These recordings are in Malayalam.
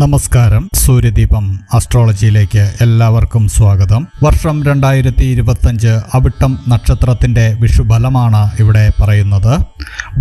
നമസ്കാരം. സൂര്യദീപം അസ്ട്രോളജിയിലേക്ക് എല്ലാവർക്കും സ്വാഗതം. വർഷം രണ്ടായിരത്തി ഇരുപത്തഞ്ച് അവിട്ടം നക്ഷത്രത്തിന്റെ വിഷുഫലമാണ് ഇവിടെ പറയുന്നത്.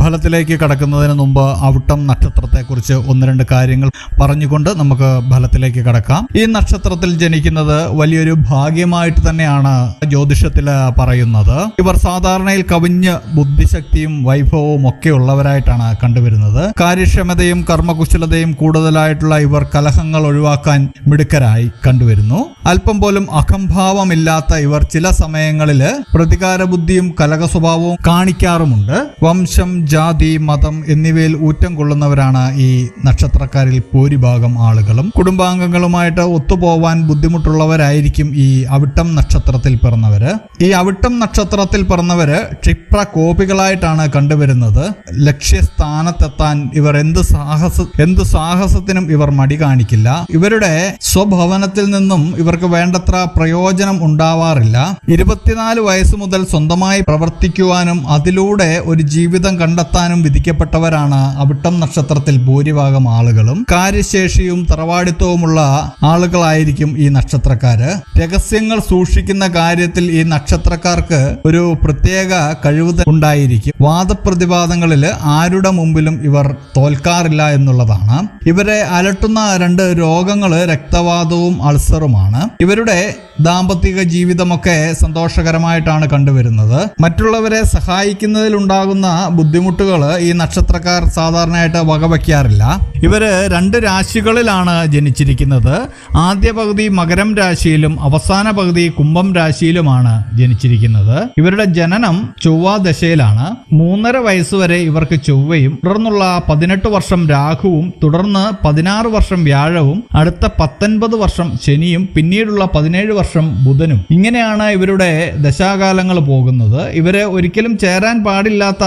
ഫലത്തിലേക്ക് കടക്കുന്നതിന് മുമ്പ് അവിട്ടം നക്ഷത്രത്തെക്കുറിച്ച് ഒന്ന് രണ്ട് കാര്യങ്ങൾ പറഞ്ഞുകൊണ്ട് നമുക്ക് ഫലത്തിലേക്ക് കടക്കാം. ഈ നക്ഷത്രത്തിൽ ജനിക്കുന്നത് വലിയൊരു ഭാഗ്യമായിട്ട് തന്നെയാണ് ജ്യോതിഷത്തിൽ പറയുന്നത്. ഇവർ സാധാരണയിൽ കവിഞ്ഞ് ബുദ്ധിശക്തിയും വൈഭവവും ഒക്കെ ഉള്ളവരായിട്ടാണ് കണ്ടുവരുന്നത്. കാര്യക്ഷമതയും കർമ്മകുശലതയും കൂടുതലായിട്ടുള്ള ഇവർ കലഹങ്ങൾ ഒഴിവാക്കാൻ മിടുക്കരായി കണ്ടുവരുന്നു. അല്പം പോലും അഹംഭാവമില്ലാത്ത ഇവർ ചില സമയങ്ങളിൽ പ്രതികാര ബുദ്ധിയും കലക സ്വഭാവവും കാണിക്കാറുമുണ്ട്. വംശം ജാതി മതം എന്നിവയിൽ ഊറ്റം കൊള്ളുന്നവരാണ് ഈ നക്ഷത്രക്കാരിൽ ഭൂരിഭാഗം ആളുകളും. കുടുംബാംഗങ്ങളുമായിട്ട് ഒത്തുപോവാൻ ബുദ്ധിമുട്ടുള്ളവരായിരിക്കും ഈ അവിട്ടം നക്ഷത്രത്തിൽ പിറന്നവര്. ഈ അവിട്ടം നക്ഷത്രത്തിൽ പിറന്നവര് ക്ഷിപ്ര കോപികളായിട്ടാണ് കണ്ടുവരുന്നത്. ലക്ഷ്യസ്ഥാനത്തെത്താൻ ഇവർ എന്ത് സാഹസ എന്ത് സാഹസത്തിനും ഇവർ മടി കാണിക്കില്ല. ഇവരുടെ സ്വഭവനത്തിൽ നിന്നും ഇവർക്ക് വേണ്ടത്ര പ്രയോജനം ഉണ്ടാവാറില്ല. ഇരുപത്തിനാല് വയസ്സ് മുതൽ സ്വന്തമായി പ്രവർത്തിക്കുവാനും അതിലൂടെ ഒരു ജീവിതം കണ്ടെത്താനും വിധിക്കപ്പെട്ടവരാണ് അവിട്ടം നക്ഷത്രത്തിൽ ഭൂരിഭാഗം ആളുകളും. കാര്യശേഷിയും തറവാടിത്വവുമുള്ള ആളുകളായിരിക്കും ഈ നക്ഷത്രക്കാര്. രഹസ്യങ്ങൾ സൂക്ഷിക്കുന്ന കാര്യത്തിൽ ഈ നക്ഷത്രക്കാർക്ക് ഒരു പ്രത്യേക കഴിവ് ഉണ്ടായിരിക്കും. വാദപ്രതിവാദങ്ങളിൽ ആരുടെ മുമ്പിലും ഇവർ തോൽക്കാറില്ല എന്നുള്ളതാണ്. ഇവരെ അലട്ടുന്ന രണ്ട് രോഗങ്ങൾ രക്തവാതവും അൾസറുമാണ്. ഇവരുടെ ദാമ്പത്തിക ജീവിതമൊക്കെ സന്തോഷകരമായിട്ടാണ് കണ്ടുവരുന്നത്. മറ്റുള്ളവരെ സഹായിക്കുന്നതിലുണ്ടാകുന്ന ബുദ്ധിമുട്ടുകൾ ഈ നക്ഷത്രക്കാർ സാധാരണയായിട്ട് വകവയ്ക്കാറില്ല. ഇവർ രണ്ട് രാശികളിലാണ് ജനിച്ചിരിക്കുന്നത്. ആദ്യ പകുതി മകരം രാശിയിലും അവസാന പകുതി കുംഭം രാശിയിലുമാണ് ജനിച്ചിരിക്കുന്നത്. ഇവരുടെ ജനനം ചൊവ്വ ദശയിലാണ്. മൂന്നര വയസ്സുവരെ ഇവർക്ക് ചൊവ്വയും തുടർന്നുള്ള പതിനെട്ട് വർഷം രാഹുവും തുടർന്ന് പതിനാറ് വർഷം വ്യാഴവും അടുത്ത പത്തൊൻപത് വർഷം ശനിയും പിന്നീടുള്ള പതിനേഴ് വർഷം ബുധനും. ഇങ്ങനെയാണ് ഇവരുടെ ദശാകാലങ്ങൾ പോകുന്നത്. ഇവരെ ഒരിക്കലും ചേരാൻ പാടില്ലാത്ത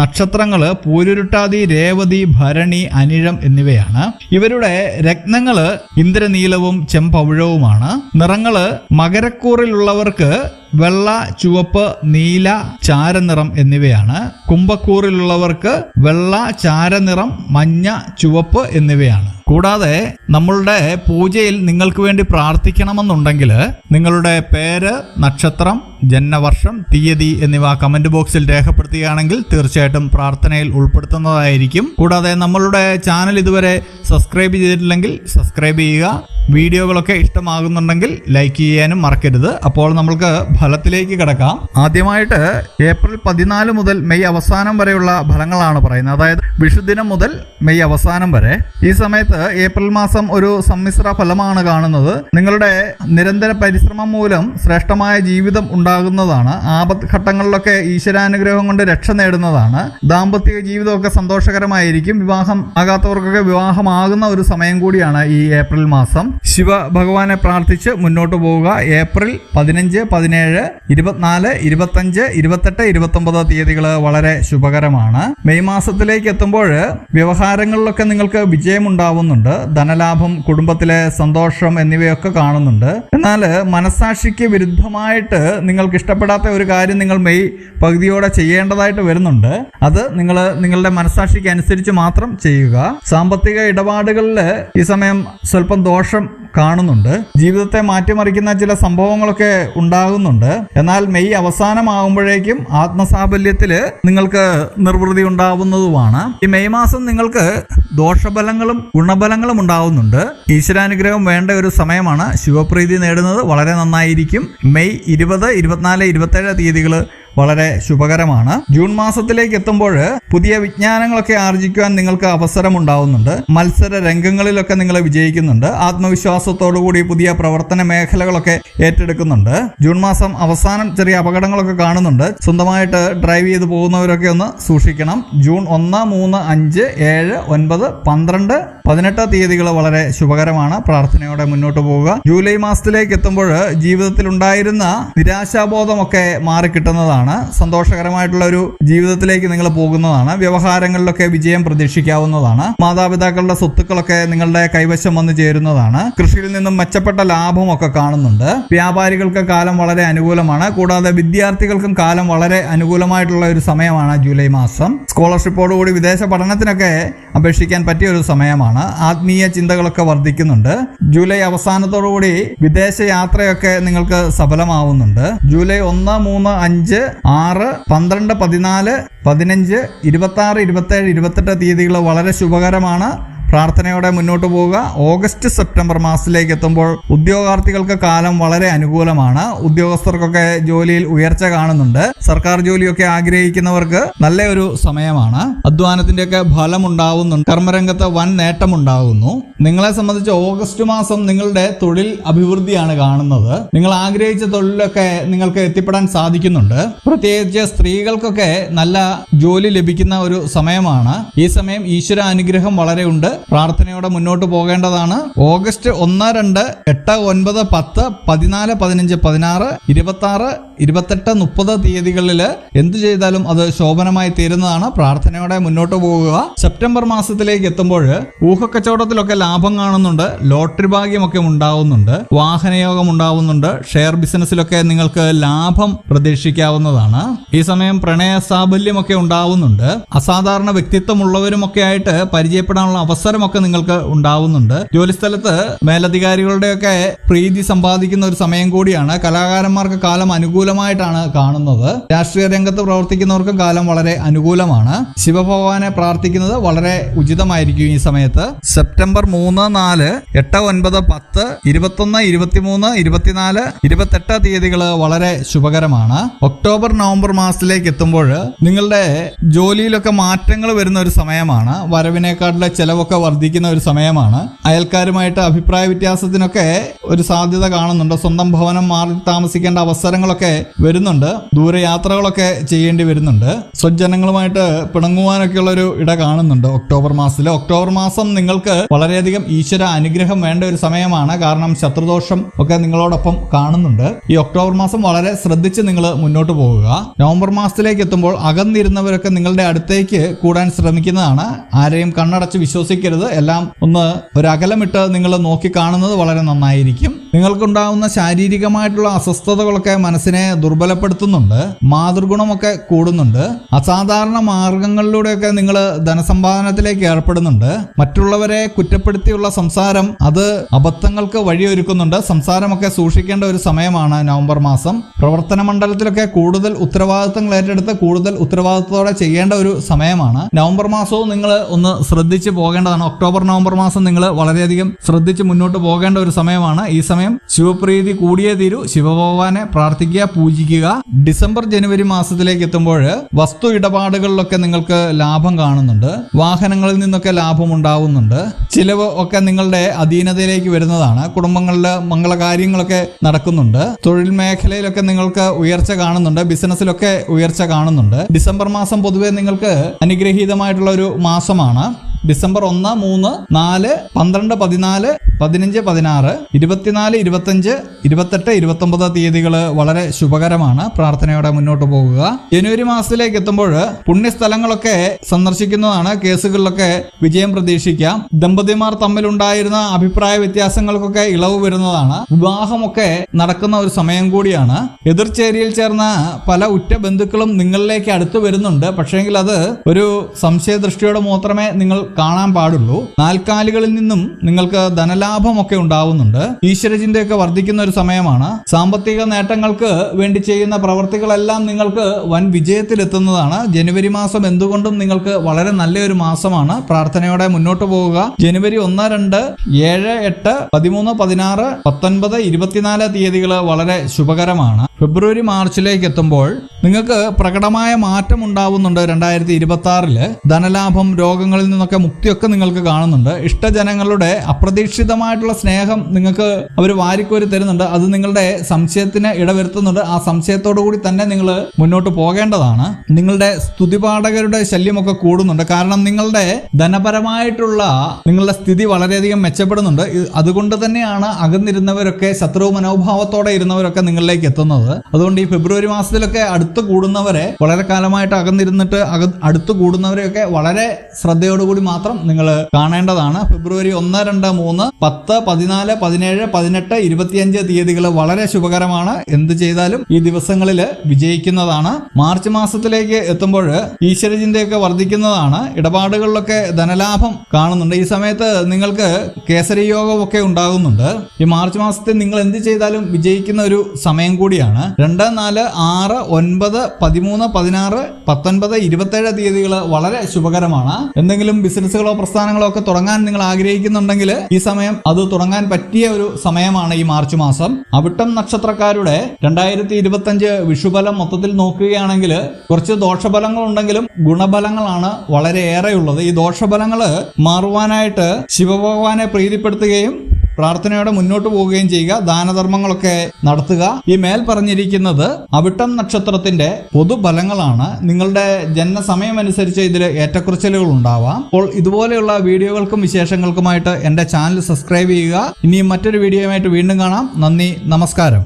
നക്ഷത്രങ്ങൾ പൂരുരുട്ടാതി രേവതി ഭരണി അനിഴം എന്നിവയാണ്. ഇവരുടെ രത്നങ്ങൾ ഇന്ദ്രനീലവും ചെമ്പവിഴവുമാണ് നിറങ്ങൾ മകരക്കൂറിലുള്ളവർക്ക് വെള്ള ചുവപ്പ് നീല ചാരനിറം എന്നിവയാണ്. കുംഭക്കൂറിലുള്ളവർക്ക് വെള്ള ചാരനിറം മഞ്ഞ ചുവപ്പ് എന്നിവയാണ്. കൂടാതെ നമ്മളുടെ പൂജയിൽ നിങ്ങൾക്ക് വേണ്ടി പ്രാർത്ഥിക്കണമെന്നുണ്ടെങ്കിൽ നിങ്ങളുടെ പേര് നക്ഷത്രം ജന്മവർഷം തീയതി എന്നിവ കമന്റ് ബോക്സിൽ രേഖപ്പെടുത്തുകയാണെങ്കിൽ തീർച്ചയായിട്ടും പ്രാർത്ഥനയിൽ ഉൾപ്പെടുത്തുന്നതായിരിക്കും. കൂടാതെ നമ്മളുടെ ചാനൽ ഇതുവരെ സബ്സ്ക്രൈബ് ചെയ്തിട്ടില്ലെങ്കിൽ സബ്സ്ക്രൈബ് ചെയ്യുക. വീഡിയോകളൊക്കെ ഇഷ്ടമാകുന്നുണ്ടെങ്കിൽ ലൈക്ക് ചെയ്യാനും മറക്കരുത്. അപ്പോൾ നമ്മൾക്ക് ഫലത്തിലേക്ക് കിടക്കാം. ആദ്യമായിട്ട് ഏപ്രിൽ പതിനാല് മുതൽ മെയ് അവസാനം വരെയുള്ള ഫലങ്ങളാണ് പറയുന്നത്. അതായത് വിഷുദിനം മുതൽ മെയ് അവസാനം വരെ. ഈ സമയത്ത് ഏപ്രിൽ മാസം ഒരു സമ്മിശ്ര ഫലമാണ് കാണുന്നത്. നിങ്ങളുടെ നിരന്തര പരിശ്രമം മൂലം ശ്രേഷ്ഠമായ ജീവിതം ഉണ്ടാകുന്നതാണ്. ആപത് ഘട്ടങ്ങളിലൊക്കെ ഈശ്വരാനുഗ്രഹം കൊണ്ട് രക്ഷ നേടുന്നതാണ്. ദാമ്പത്തിക ജീവിതമൊക്കെ സന്തോഷകരമായിരിക്കും. വിവാഹം ആകാത്തവർക്കൊക്കെ വിവാഹമാകുന്ന ഒരു സമയം കൂടിയാണ് ഈ ഏപ്രിൽ മാസം. ശിവ ഭഗവാനെ പ്രാർത്ഥിച്ച് മുന്നോട്ട് പോവുക. ഏപ്രിൽ പതിനഞ്ച് പതിനേഴ് ഇരുപത്തിനാല് ഇരുപത്തഞ്ച് ഇരുപത്തെട്ട് ഇരുപത്തൊമ്പത് തീയതികൾ വളരെ ശുഭകരമാണ്. മെയ് മാസത്തിലേക്ക് എത്തുമ്പോൾ വ്യവഹാരങ്ങളിലൊക്കെ നിങ്ങൾക്ക് വിജയം ഉണ്ടാവുന്നുണ്ട് ധനലാഭം കുടുംബത്തിലെ സന്തോഷം എന്നിവയൊക്കെ കാണുന്നുണ്ട്. എന്നാൽ മനസാക്ഷിക്ക് വിരുദ്ധമായിട്ട് നിങ്ങൾക്ക് ഇഷ്ടപ്പെടാത്ത ഒരു കാര്യം നിങ്ങൾ മെയ് പകുതിയോടെ ചെയ്യേണ്ടതായിട്ട് വരുന്നുണ്ട്. അത് നിങ്ങൾ നിങ്ങളുടെ മനസാക്ഷിക്ക് അനുസരിച്ച് മാത്രം ചെയ്യുക. സാമ്പത്തിക ഇടപാടുകളിൽ ഈ സമയം സ്വല്പം ദോഷം കാണുന്നുണ്ട്. ജീവിതത്തെ മാറ്റിമറിക്കുന്ന ചില സംഭവങ്ങളൊക്കെ ഉണ്ടാകുന്നുണ്ട്. എന്നാൽ മെയ് അവസാനമാകുമ്പോഴേക്കും ആത്മസാഫല്യത്തിൽ നിങ്ങൾക്ക് നിർവൃതി ഉണ്ടാവുന്നതുമാണ്. ഈ മെയ് മാസം നിങ്ങൾക്ക് ദോഷഫലങ്ങളും ഗുണഫലങ്ങളും ഉണ്ടാവുന്നുണ്ട്. ഈശ്വരാനുഗ്രഹം വേണ്ട ഒരു സമയമാണ് ശിവപ്രീതി നേടുന്നത്. വളരെ നന്നായിരിക്കും. മെയ് ഇരുപത് ഇരുപത്തിനാല് ഇരുപത്തേഴ് തീയതികൾ വളരെ ശുഭകരമാണ്. ജൂൺ മാസത്തിലേക്ക് എത്തുമ്പോൾ പുതിയ വിജ്ഞാനങ്ങളൊക്കെ ആർജിക്കുവാൻ നിങ്ങൾക്ക് അവസരം ഉണ്ടാവുന്നുണ്ട് മത്സര രംഗങ്ങളിലൊക്കെ നിങ്ങൾ വിജയിക്കുന്നുണ്ട്. ആത്മവിശ്വാസത്തോടുകൂടി പുതിയ പ്രവർത്തന മേഖലകളൊക്കെ ഏറ്റെടുക്കുന്നുണ്ട്. ജൂൺ മാസം അവസാനം ചെറിയ അപകടങ്ങളൊക്കെ കാണുന്നുണ്ട്. സ്വന്തമായിട്ട് ഡ്രൈവ് ചെയ്ത് പോകുന്നവരൊക്കെ ഒന്ന് സൂക്ഷിക്കണം. ജൂൺ ഒന്ന് മൂന്ന് അഞ്ച് ഏഴ് ഒൻപത് പന്ത്രണ്ട് പതിനെട്ട് തീയതികൾ വളരെ ശുഭകരമാണ്. പ്രാർത്ഥനയോടെ മുന്നോട്ട് പോവുക. ജൂലൈ മാസത്തിലേക്ക് എത്തുമ്പോൾ ജീവിതത്തിൽ ഉണ്ടായിരുന്ന നിരാശാബോധമൊക്കെ മാറിക്കിട്ടുന്നതാണ്. പോകുന്നതാണ് സന്തോഷകരമായിട്ടുള്ള ഒരു ജീവിതത്തിലേക്ക് നിങ്ങൾ പോകുന്നതാണ്. വ്യവഹാരങ്ങളിലൊക്കെ വിജയം പ്രതീക്ഷിക്കാവുന്നതാണ്. മാതാപിതാക്കളുടെ സ്വത്തുക്കളൊക്കെ നിങ്ങളുടെ കൈവശം വന്നു ചേരുന്നതാണ്. കൃഷിയിൽ നിന്നും മെച്ചപ്പെട്ട ലാഭമൊക്കെ കാണുന്നുണ്ട്. വ്യാപാരികൾക്ക് കാലം വളരെ അനുകൂലമാണ്. കൂടാതെ വിദ്യാർത്ഥികൾക്കും കാലം വളരെ അനുകൂലമായിട്ടുള്ള ഒരു സമയമാണ് ജൂലൈ മാസം. സ്കോളർഷിപ്പോടുകൂടി വിദേശ പഠനത്തിനൊക്കെ അപേക്ഷിക്കാൻ പറ്റിയ ഒരു സമയമാണ്. ആത്മീയ ചിന്തകളൊക്കെ വർദ്ധിക്കുന്നുണ്ട്. ജൂലൈ അവസാനത്തോടുകൂടി വിദേശ യാത്രയൊക്കെ നിങ്ങൾക്ക് സഫലമാവുന്നുണ്ട്. ജൂലൈ ഒന്ന് മൂന്ന് അഞ്ച് ആറ് പന്ത്രണ്ട് പതിനാല് പതിനഞ്ച് ഇരുപത്തി ആറ് ഇരുപത്തേഴ് ഇരുപത്തെട്ട് തീയതികൾ വളരെ ശുഭകരമാണ്. പ്രാർത്ഥനയോടെ മുന്നോട്ട് പോവുക. ഓഗസ്റ്റ് സെപ്റ്റംബർ മാസത്തിലേക്ക് എത്തുമ്പോൾ ഉദ്യോഗാർത്ഥികൾക്ക് കാലം വളരെ അനുകൂലമാണ്. ഉദ്യോഗസ്ഥർക്കൊക്കെ ജോലിയിൽ ഉയർച്ച കാണുന്നുണ്ട്. സർക്കാർ ജോലിയൊക്കെ ആഗ്രഹിക്കുന്നവർക്ക് നല്ല ഒരു സമയമാണ്. അധ്വാനത്തിന്റെയൊക്കെ ഫലം ഉണ്ടാവുന്നുണ്ട് കർമ്മരംഗത്ത് വൻ നേട്ടമുണ്ടാകുന്നു നിങ്ങളെ സംബന്ധിച്ച് ഓഗസ്റ്റ് മാസം നിങ്ങളുടെ തൊഴിൽ അഭിവൃദ്ധിയാണ് കാണുന്നത്. നിങ്ങൾ ആഗ്രഹിച്ച തൊഴിലൊക്കെ നിങ്ങൾക്ക് എത്തിപ്പെടാൻ സാധിക്കുന്നുണ്ട്. പ്രത്യേകിച്ച് സ്ത്രീകൾക്കൊക്കെ നല്ല ജോലി ലഭിക്കുന്ന ഒരു സമയമാണ്. ഈ സമയം ഈശ്വര അനുഗ്രഹം വളരെ ഉണ്ട്. പ്രാർത്ഥനയോടെ മുന്നോട്ട് പോകേണ്ടതാണ്. ഓഗസ്റ്റ് ഒന്ന് രണ്ട് എട്ട് ഒൻപത് പത്ത് പതിനാല് പതിനഞ്ച് പതിനാറ് ഇരുപത്തി ആറ് ഇരുപത്തെട്ട് മുപ്പത് തീയതികളിൽ എന്തു ചെയ്താലും അത് ശോഭനമായി തീരുന്നതാണ്. പ്രാർത്ഥനയോടെ മുന്നോട്ട് പോകുക. സെപ്റ്റംബർ മാസത്തിലേക്ക് എത്തുമ്പോൾ ഊഹക്കച്ചവടത്തിലൊക്കെ ലാഭം കാണുന്നുണ്ട്. ലോട്ടറി ഭാഗ്യമൊക്കെ ഉണ്ടാവുന്നുണ്ട്. വാഹനയോഗം ഉണ്ടാവുന്നുണ്ട്. ഷെയർ ബിസിനസ്സിലൊക്കെ നിങ്ങൾക്ക് ലാഭം പ്രതീക്ഷിക്കാവുന്നതാണ്. ഈ സമയം പ്രണയ സാബല്യമൊക്കെ ഉണ്ടാവുന്നുണ്ട്. അസാധാരണ വ്യക്തിത്വമുള്ളവരുമൊക്കെ ആയിട്ട് പരിചയപ്പെടാനുള്ള അവസരമൊക്കെ നിങ്ങൾക്ക് ഉണ്ടാവുന്നുണ്ട്. ജോലിസ്ഥലത്ത് മേലധികാരികളുടെയൊക്കെ പ്രീതി സമ്പാദിക്കുന്ന ഒരു സമയം കൂടിയാണ്. കലാകാരന്മാർക്ക് കാലം അനുകൂലമായിട്ടാണ് കാണുന്നത്. രാഷ്ട്രീയ രംഗത്ത് പ്രവർത്തിക്കുന്നവർക്കും കാലം വളരെ അനുകൂലമാണ്. ശിവഭഗവാനെ പ്രാർത്ഥിക്കുന്നത് വളരെ ഉചിതമായിരിക്കും ഈ സമയത്ത്. സെപ്റ്റംബർ മൂന്ന് നാല് എട്ട് ഒൻപത് പത്ത് ഇരുപത്തൊന്ന് ഇരുപത്തിമൂന്ന് ഇരുപത്തിനാല് ഇരുപത്തെട്ട് തീയതികൾ വളരെ ശുഭകരമാണ്. ഒക്ടോബർ നവംബർ മാസത്തിലേക്ക് എത്തുമ്പോൾ നിങ്ങളുടെ ജോലിയിലൊക്കെ മാറ്റങ്ങൾ വരുന്ന ഒരു സമയമാണ്. വരവിനേക്കാട്ടിലെ ചെലവൊക്കെ വർദ്ധിക്കുന്ന ഒരു സമയമാണ്. അയൽക്കാരുമായിട്ട് അഭിപ്രായ വ്യത്യാസത്തിനൊക്കെ ഒരു സാധ്യത കാണുന്നുണ്ട്. സ്വന്തം ഭവനം മാറി താമസിക്കേണ്ട അവസരങ്ങളൊക്കെ വരുന്നുണ്ട്. ദൂരയാത്രകളൊക്കെ ചെയ്യേണ്ടി വരുന്നുണ്ട്. സ്വജനങ്ങളുമായിട്ട് പിണങ്ങുവാനൊക്കെയുള്ള ഒരു ഇട കാണുന്നുണ്ട് ഒക്ടോബർ മാസത്തിൽ ഒക്ടോബർ മാസം നിങ്ങൾക്ക് വളരെയധികം ഈശ്വര അനുഗ്രഹം വേണ്ട ഒരു സമയമാണ്. കാരണം ശത്രുദോഷം ഒക്കെ നിങ്ങളോടൊപ്പം കാണുന്നുണ്ട്. ഈ ഒക്ടോബർ മാസം വളരെ ശ്രദ്ധിച്ച് നിങ്ങൾ മുന്നോട്ട് പോകുക നവംബർ മാസത്തിലേക്ക് എത്തുമ്പോൾ അകന്നിരുന്നവരൊക്കെ നിങ്ങളുടെ അടുത്തേക്ക് കൂടാൻ ശ്രമിക്കുന്നതാണ്. ആരെയും കണ്ണടച്ച് വിശ്വസിക്കരുത്. എല്ലാം ഒന്ന് ഒരകലമിട്ട് നിങ്ങൾ നോക്കി കാണുന്നത് വളരെ നന്നായിരിക്കും. നിങ്ങൾക്കുണ്ടാവുന്ന ശാരീരികമായിട്ടുള്ള അസ്വസ്ഥതകളൊക്കെ മനസ്സിനെ ദുർബലപ്പെടുത്തുന്നുണ്ട് മാതൃഗുണമൊക്കെ കൂടുന്നുണ്ട്. അസാധാരണ മാർഗങ്ങളിലൂടെയൊക്കെ നിങ്ങൾ ധനസമ്പാദനത്തിലേക്ക് ഏർപ്പെടുന്നുണ്ട്. മറ്റുള്ളവരെ കുറ്റപ്പെടുത്തിയുള്ള സംസാരം അത് അബദ്ധങ്ങൾക്ക് വഴിയൊരുക്കുന്നുണ്ട്. സംസാരമൊക്കെ സൂക്ഷിക്കേണ്ട ഒരു സമയമാണ് നവംബർ മാസം. പ്രവർത്തന മണ്ഡലത്തിലൊക്കെ കൂടുതൽ ഉത്തരവാദിത്തങ്ങൾ ഏറ്റെടുത്ത് കൂടുതൽ ഉത്തരവാദിത്തത്തോടെ ചെയ്യേണ്ട ഒരു സമയമാണ്. നവംബർ മാസവും നിങ്ങൾ ഒന്ന് ശ്രദ്ധിച്ച് പോകേണ്ടതാണ്. ഒക്ടോബർ നവംബർ മാസം നിങ്ങൾ വളരെയധികം ശ്രദ്ധിച്ച് മുന്നോട്ട് പോകേണ്ട ഒരു സമയമാണ്. ഈ സമയം ശിവപ്രീതി കൂടിയേ തീരൂ. ശിവഭഗവാനെ പ്രാർത്ഥിക്കുക പൂജിക്കുക. ഡിസംബർ ജനുവരി മാസത്തിലേക്ക് എത്തുമ്പോൾ വസ്തു ഇടപാടുകളിലൊക്കെ നിങ്ങൾക്ക് ലാഭം കാണുന്നുണ്ട്. വാഹനങ്ങളിൽ നിന്നൊക്കെ ലാഭം ഉണ്ടാവുന്നുണ്ട്. ചിലവ് ഒക്കെ നിങ്ങളുടെ അധീനതയിലേക്ക് വരുന്നതാണ്. കുടുംബങ്ങളിൽ മംഗളകാര്യങ്ങളൊക്കെ നടക്കുന്നുണ്ട്. തൊഴിൽ മേഖലയിലൊക്കെ നിങ്ങൾക്ക് ഉയർച്ച കാണുന്നുണ്ട്. ബിസിനസ്സിലൊക്കെ ഉയർച്ച കാണുന്നുണ്ട്. ഡിസംബർ മാസം പൊതുവെ നിങ്ങൾക്ക് അനുഗ്രഹീതമായിട്ടുള്ള ഒരു മാസമാണ്. ഡിസംബർ ഒന്ന് മൂന്ന് നാല് പന്ത്രണ്ട് പതിനാല് പതിനഞ്ച് പതിനാറ് ഇരുപത്തിനാല് ഇരുപത്തഞ്ച് ഇരുപത്തെട്ട് ഇരുപത്തൊമ്പത് തീയതികൾ വളരെ ശുഭകരമാണ്. പ്രാർത്ഥനയോടെ മുന്നോട്ട് പോകുക. ജനുവരി മാസത്തിലേക്ക് എത്തുമ്പോൾ പുണ്യസ്ഥലങ്ങളൊക്കെ സന്ദർശിക്കുന്നതാണ്. കേസുകളിലൊക്കെ വിജയം പ്രതീക്ഷിക്കാം. ദമ്പതിമാർ തമ്മിലുണ്ടായിരുന്ന അഭിപ്രായ വ്യത്യാസങ്ങൾക്കൊക്കെ ഇളവ് വരുന്നതാണ്. വിവാഹമൊക്കെ നടക്കുന്ന ഒരു സമയം കൂടിയാണ്. എതിർചേരിയിൽ ചേർന്ന പല ഉറ്റ ബന്ധുക്കളും നിങ്ങളിലേക്ക് അടുത്തു വരുന്നുണ്ട്. പക്ഷേങ്കിൽ അത് ഒരു സംശയദൃഷ്ടിയോടെ മാത്രമേ നിങ്ങൾ കാണാൻ പാടുള്ളൂ. നാൽക്കാലികളിൽ നിന്നും നിങ്ങൾക്ക് ധനലാഭമൊക്കെ ഉണ്ടാവുന്നുണ്ട്. ഈശ്വരചിന്തയൊക്കെ വർദ്ധിക്കുന്ന ഒരു സമയമാണ്. സാമ്പത്തിക നേട്ടങ്ങൾക്ക് വേണ്ടി ചെയ്യുന്ന പ്രവർത്തികളെല്ലാം നിങ്ങൾക്ക് വൻ വിജയത്തിലെത്തുന്നതാണ്. ജനുവരി മാസം എന്തുകൊണ്ടും നിങ്ങൾക്ക് വളരെ നല്ലൊരു മാസമാണ്. പ്രാർത്ഥനയോടെ മുന്നോട്ട് പോവുക. ജനുവരി ഒന്ന് രണ്ട് ഏഴ് എട്ട് പതിമൂന്ന് പതിനാറ് പത്തൊൻപത് ഇരുപത്തിനാല് തീയതികൾ വളരെ ശുഭകരമാണ്. ഫെബ്രുവരി മാർച്ചിലേക്ക് എത്തുമ്പോൾ നിങ്ങൾക്ക് പ്രകടമായ മാറ്റം ഉണ്ടാവുന്നുണ്ട് രണ്ടായിരത്തി ഇരുപത്തി ആറിൽ ധനലാഭം രോഗങ്ങളിൽ നിന്നൊക്കെ മുക്തിയൊക്കെ നിങ്ങൾക്ക് കാണുന്നുണ്ട്. ഇഷ്ടജനങ്ങളുടെ അപ്രതീക്ഷിതമായിട്ടുള്ള സ്നേഹം നിങ്ങൾക്ക് അവർ വാരിക്കോരി തരുന്നുണ്ട്. അത് നിങ്ങളുടെ സംശയത്തിന് ഇടവരുത്തുന്നുണ്ട്. ആ സംശയത്തോടു കൂടി തന്നെ നിങ്ങൾ മുന്നോട്ട് പോകേണ്ടതാണ്. നിങ്ങളുടെ സ്തുതിപാഠകരുടെ ശല്യമൊക്കെ കൂടുന്നുണ്ട്. കാരണം നിങ്ങളുടെ ധനപരമായിട്ടുള്ള നിങ്ങളുടെ സ്ഥിതി വളരെയധികം മെച്ചപ്പെടുന്നുണ്ട്. അതുകൊണ്ട് തന്നെയാണ് അകന്നിരുന്നവരൊക്കെ ശത്രു മനോഭാവത്തോടെ ഇരുന്നവരൊക്കെ നിങ്ങളിലേക്ക് എത്തുന്നത്. അതുകൊണ്ട് ഈ ഫെബ്രുവരി മാസത്തിലൊക്കെ അടുത്ത് കൂടുന്നവരെ വളരെ കാലമായിട്ട് അകന്നിരുന്നിട്ട് അക അടുത്ത് കൂടുന്നവരെയൊക്കെ വളരെ ശ്രദ്ധയോടുകൂടി മാത്രം നിങ്ങൾ കാണേണ്ടതാണ്. ഫെബ്രുവരി ഒന്ന് രണ്ട് മൂന്ന് പത്ത് പതിനാല് പതിനേഴ് പതിനെട്ട് ഇരുപത്തിയഞ്ച് തീയതികൾ വളരെ ശുഭകരമാണ്. എന്ത് ചെയ്താലും ഈ ദിവസങ്ങളിൽ വിജയിക്കുന്നതാണ്. മാർച്ച് മാസത്തിലേക്ക് എത്തുമ്പോൾ ഈശ്വരചിന്തയൊക്കെ വർദ്ധിക്കുന്നതാണ്. ഇടപാടുകളിലൊക്കെ ധനലാഭം കാണുന്നുണ്ട്. ഈ സമയത്ത് നിങ്ങൾക്ക് കേസരി യോഗമൊക്കെ ഉണ്ടാകുന്നുണ്ട്. ഈ മാർച്ച് മാസത്തിൽ നിങ്ങൾ എന്ത് ചെയ്താലും വിജയിക്കുന്ന ഒരു സമയം കൂടിയാണ്. രണ്ട് നാല് ആറ് ഒൻപത് പതിമൂന്ന് പതിനാറ് പത്തൊൻപത് ഇരുപത്തേഴ് തീയതികൾ വളരെ ശുഭകരമാണ്. എന്തെങ്കിലും ബിസിനസ്സുകളോ പ്രസ്ഥാനങ്ങളോ ഒക്കെ തുടങ്ങാൻ നിങ്ങൾ ആഗ്രഹിക്കുന്നുണ്ടെങ്കിൽ ഈ സമയം അത് തുടങ്ങാൻ പറ്റിയ ഒരു സമയമാണ് ഈ മാർച്ച് മാസം. അവിട്ടം നക്ഷത്രക്കാരുടെ രണ്ടായിരത്തി ഇരുപത്തഞ്ച് വിഷുഫലം മൊത്തത്തിൽ നോക്കുകയാണെങ്കിൽ കുറച്ച് ദോഷഫലങ്ങൾ ഉണ്ടെങ്കിലും ഗുണഫലങ്ങളാണ് വളരെയേറെയുള്ളത്. ഈ ദോഷഫലങ്ങൾ മാറുവാനായിട്ട് ശിവഭഗവാനെ പ്രീതിപ്പെടുത്തുകയും പ്രാർത്ഥനയോടെ മുന്നോട്ട് പോവുകയും ചെയ്യുക ദാനധർമ്മങ്ങളൊക്കെ നടത്തുക. ഈ മേൽ പറഞ്ഞിരിക്കുന്നത് അവിട്ടം നക്ഷത്രത്തിന്റെ പൊതുഫലങ്ങളാണ്. നിങ്ങളുടെ ജനനസമയം അനുസരിച്ച് ഇതിൽ ഏറ്റക്കുറച്ചിലുകൾ ഉണ്ടാവാം. അപ്പോൾ ഇതുപോലെയുള്ള വീഡിയോകൾക്കും വിശേഷങ്ങൾക്കുമായിട്ട് എന്റെ ചാനൽ സബ്സ്ക്രൈബ് ചെയ്യുക. ഇനിയും മറ്റൊരു വീഡിയോയുമായിട്ട് വീണ്ടും കാണാം. നന്ദി നമസ്കാരം.